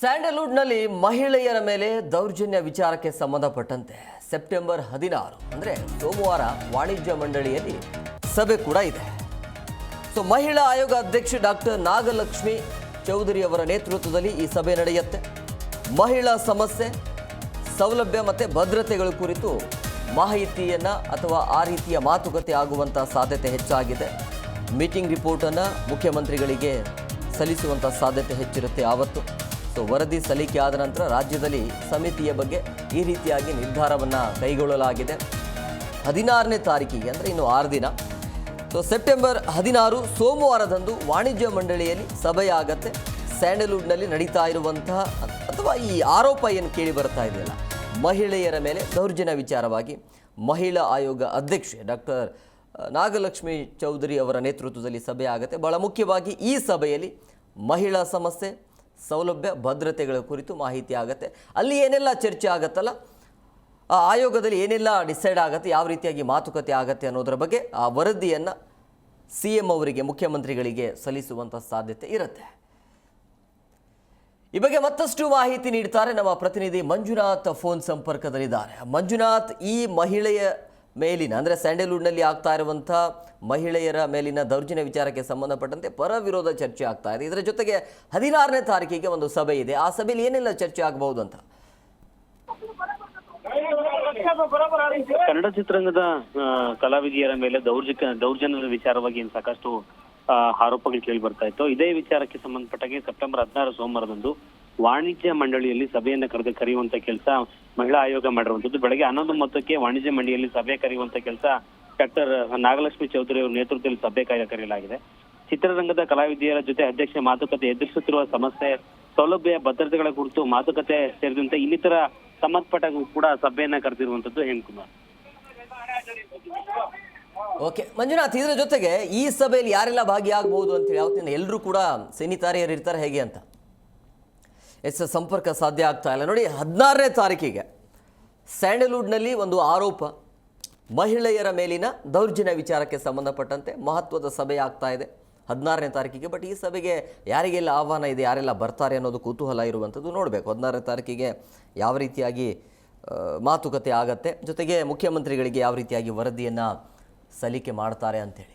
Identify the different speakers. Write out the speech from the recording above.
Speaker 1: ಸ್ಯಾಂಡಲ್ವುಡ್ನಲ್ಲಿ ಮಹಿಳೆಯರ ಮೇಲೆ ದೌರ್ಜನ್ಯ ವಿಚಾರಕ್ಕೆ ಸಂಬಂಧಪಟ್ಟಂತೆ ಸೆಪ್ಟೆಂಬರ್ ಹದಿನಾರು, ಅಂದರೆ ಸೋಮವಾರ ವಾಣಿಜ್ಯ ಮಂಡಳಿಯಲ್ಲಿ ಸಭೆ ಕೂಡ ಇದೆ. ಸೊ, ಮಹಿಳಾ ಆಯೋಗ ಅಧ್ಯಕ್ಷ ಡಾಕ್ಟರ್ ನಾಗಲಕ್ಷ್ಮಿ ಚೌಧರಿ ಅವರ ನೇತೃತ್ವದಲ್ಲಿ ಈ ಸಭೆ ನಡೆಯುತ್ತೆ. ಮಹಿಳಾ ಸಮಸ್ಯೆ, ಸೌಲಭ್ಯ ಮತ್ತು ಭದ್ರತೆಗಳ ಕುರಿತು ಮಾಹಿತಿಯನ್ನು ಅಥವಾ ಆ ರೀತಿಯ ಮಾತುಕತೆ ಆಗುವಂಥ ಸಾಧ್ಯತೆ ಹೆಚ್ಚಾಗಿದೆ. ಮೀಟಿಂಗ್ ರಿಪೋರ್ಟನ್ನು ಮುಖ್ಯಮಂತ್ರಿಗಳಿಗೆ ಸಲ್ಲಿಸುವಂಥ ಸಾಧ್ಯತೆ ಹೆಚ್ಚಿರುತ್ತೆ ಆವತ್ತು ಸೊ ವರದಿ ಸಲ್ಲಿಕೆ ಆದ ನಂತರ ರಾಜ್ಯದಲ್ಲಿ ಸಮಿತಿಯ ಬಗ್ಗೆ ಈ ರೀತಿಯಾಗಿ ನಿರ್ಧಾರವನ್ನು ಕೈಗೊಳ್ಳಲಾಗಿದೆ. ಹದಿನಾರನೇ ತಾರೀಕಿಗೆ ಅಂದರೆ ಇನ್ನು ಆರು ದಿನ. ಸೊ ಸೆಪ್ಟೆಂಬರ್ ಹದಿನಾರು ಸೋಮವಾರದಂದು ವಾಣಿಜ್ಯ ಮಂಡಳಿಯಲ್ಲಿ ಸಭೆಯಾಗತ್ತೆ. ಸ್ಯಾಂಡಲ್ವುಡ್ನಲ್ಲಿ ನಡೀತಾ ಇರುವಂತಹ ಅಥವಾ ಈ ಆರೋಪ ಏನು ಕೇಳಿ ಬರ್ತಾ ಇದೆಯಲ್ಲ? ಮಹಿಳೆಯರ ಮೇಲೆ ದೌರ್ಜನ್ಯ ವಿಚಾರವಾಗಿ ಮಹಿಳಾ ಆಯೋಗ ಅಧ್ಯಕ್ಷೆ ಡಾಕ್ಟರ್ ನಾಗಲಕ್ಷ್ಮಿ ಚೌಧರಿ ಅವರ ನೇತೃತ್ವದಲ್ಲಿ ಸಭೆ ಆಗುತ್ತೆ ಬಹಳ ಮುಖ್ಯವಾಗಿ ಈ ಸಭೆಯಲ್ಲಿ ಮಹಿಳಾ ಸಮಸ್ಯೆ ಸೌಲಭ್ಯ, ಭದ್ರತೆಗಳ ಕುರಿತು ಮಾಹಿತಿ ಆಗುತ್ತೆ. ಅಲ್ಲಿ ಏನೆಲ್ಲ ಚರ್ಚೆ ಆಗುತ್ತಲ್ಲ? ಆ, ಆಯೋಗದಲ್ಲಿ ಏನೆಲ್ಲ ಡಿಸೈಡ್ ಆಗುತ್ತೆ, ಯಾವ ರೀತಿಯಾಗಿ ಮಾತುಕತೆ ಆಗುತ್ತೆ ಅನ್ನೋದರ ಬಗ್ಗೆ ಆ ವರದಿಯನ್ನು ಸಿ ಎಂ ಅವರಿಗೆ, ಮುಖ್ಯಮಂತ್ರಿಗಳಿಗೆ ಸಲ್ಲಿಸುವಂಥ ಸಾಧ್ಯತೆ ಇರುತ್ತೆ. ಈ ಬಗ್ಗೆ ಮತ್ತಷ್ಟು ಮಾಹಿತಿ ನೀಡ್ತಾರೆ ನಮ್ಮ ಪ್ರತಿನಿಧಿ ಮಂಜುನಾಥ್ ಫೋನ್ ಸಂಪರ್ಕದಲ್ಲಿದ್ದಾರೆ. ಮಂಜುನಾಥ್, ಈ ಮಹಿಳೆಯ ಮೇಲಿನ, ಅಂದರೆ ಸ್ಯಾಂಡಲ್ವುಡ್ನಲ್ಲಿ ಆಗ್ತಾ ಇರುವಂಥ ಮಹಿಳೆಯರ ಮೇಲಿನ ದೌರ್ಜನ್ಯ ವಿಚಾರಕ್ಕೆ ಸಂಬಂಧಪಟ್ಟಂತೆ ಪರ ವಿರೋಧ ಚರ್ಚೆ ಆಗ್ತಾ ಇದೆ. ಇದರ ಜೊತೆಗೆ ಹದಿನಾರನೇ ತಾರೀಕಿಗೆ ಒಂದು ಸಭೆ ಇದೆ. ಆ ಸಭೆಯಲ್ಲಿ ಏನೆಲ್ಲ ಚರ್ಚೆ ಆಗಬಹುದು ಅಂತ?
Speaker 2: ಕನ್ನಡ ಚಿತ್ರರಂಗದ ಕಲಾವಿದೆಯರ ಮೇಲೆ ದೌರ್ಜನ್ಯ ದೌರ್ಜನ್ಯದ ವಿಚಾರವಾಗಿ ಸಾಕಷ್ಟು ಆರೋಪಗಳು ಕೇಳಿ ಬರ್ತಾ ಇತ್ತು. ಇದೇ ವಿಚಾರಕ್ಕೆ ಸಂಬಂಧಪಟ್ಟಾಗೆ ಸೆಪ್ಟೆಂಬರ್ ಹದಿನಾರು ಸೋಮವಾರದಂದು ವಾಣಿಜ್ಯ ಮಂಡಳಿಯಲ್ಲಿ ಸಭೆಯನ್ನ ಕರೆದು ಕರೆಯುವಂತ ಕೆಲಸ ಮಹಿಳಾ ಆಯೋಗ ಮಾಡಿರುವಂತದ್ದು ಬೆಳಗ್ಗೆ ಹನ್ನೊಂದು ಮೊತ್ತಕ್ಕೆ ವಾಣಿಜ್ಯ ಮಂಡಳಿಯಲ್ಲಿ ಸಭೆ ಕರೆಯುವಂತ ಕೆಲಸ ಡಾಕ್ಟರ್ ನಾಗಲಕ್ಷ್ಮಿ ಚೌಧರಿ ಅವರ ನೇತೃತ್ವದಲ್ಲಿ ಸಭೆ ಕಾರ್ಯ ಕರೆಯಲಾಗಿದೆ. ಚಿತ್ರರಂಗದ ಕಲಾವಿದೆಯರ ಜೊತೆ ಅಧ್ಯಕ್ಷ ಮಾತುಕತೆ ಎದುರಿಸುತ್ತಿರುವ ಸಮಸ್ಯೆ, ಸೌಲಭ್ಯ, ಭದ್ರತೆಗಳ ಕುರಿತು ಮಾತುಕತೆ ಸೇರಿದಂತೆ ಇನ್ನಿತರ ಸಂಬಂಧಪಟ್ಟ ಕೂಡ ಸಭೆಯನ್ನ ಕರೆದಿರುವಂತದ್ದು ಹೇಮಕುಮಾರ್.
Speaker 1: ಓಕೆ, ಮಂಜುನಾಥ್, ಇದರ ಜೊತೆಗೆ ಈ ಸಭೆಯಲ್ಲಿ ಯಾರೆಲ್ಲ ಭಾಗಿಯಾಗಬಹುದು ಅಂತೇಳಿ ಅವತ್ತಿನ ಎಲ್ಲರೂ ಕೂಡ ಸೇನಿತಾರಿಯರು ಇರ್ತಾರೆ ಹೇಗೆ ಅಂತ? ಎಸ್ ಸಂಪರ್ಕ ಸಾಧ್ಯ ಆಗ್ತಾ ಇಲ್ಲ. ನೋಡಿ, ಹದಿನಾರನೇ ತಾರೀಕಿಗೆ ಸ್ಯಾಂಡಲ್ವುಡ್ನಲ್ಲಿ ಒಂದು ಆರೋಪ. ಮಹಿಳೆಯರ ಮೇಲಿನ ದೌರ್ಜನ್ಯ ವಿಚಾರಕ್ಕೆ ಸಂಬಂಧಪಟ್ಟಂತೆ ಮಹತ್ವದ ಸಭೆ ಆಗ್ತಾ ಇದೆ ಹದಿನಾರನೇ ತಾರೀಕಿಗೆ ಬಟ್ ಈ ಸಭೆಗೆ ಯಾರಿಗೆಲ್ಲ ಆಹ್ವಾನ ಇದೆ, ಯಾರೆಲ್ಲ ಬರ್ತಾರೆ ಅನ್ನೋದು ಕುತೂಹಲ ಇರುವಂಥದ್ದು ನೋಡಬೇಕು. ಹದಿನಾರನೇ ತಾರೀಕಿಗೆ ಯಾವ ರೀತಿಯಾಗಿ ಮಾತುಕತೆ ಆಗತ್ತೆ, ಜೊತೆಗೆ ಮುಖ್ಯಮಂತ್ರಿಗಳಿಗೆ ಯಾವ ರೀತಿಯಾಗಿ ವರದಿಯನ್ನು ಸಲ್ಲಿಕೆ ಮಾಡ್ತಾರೆ ಅಂತೇಳಿ.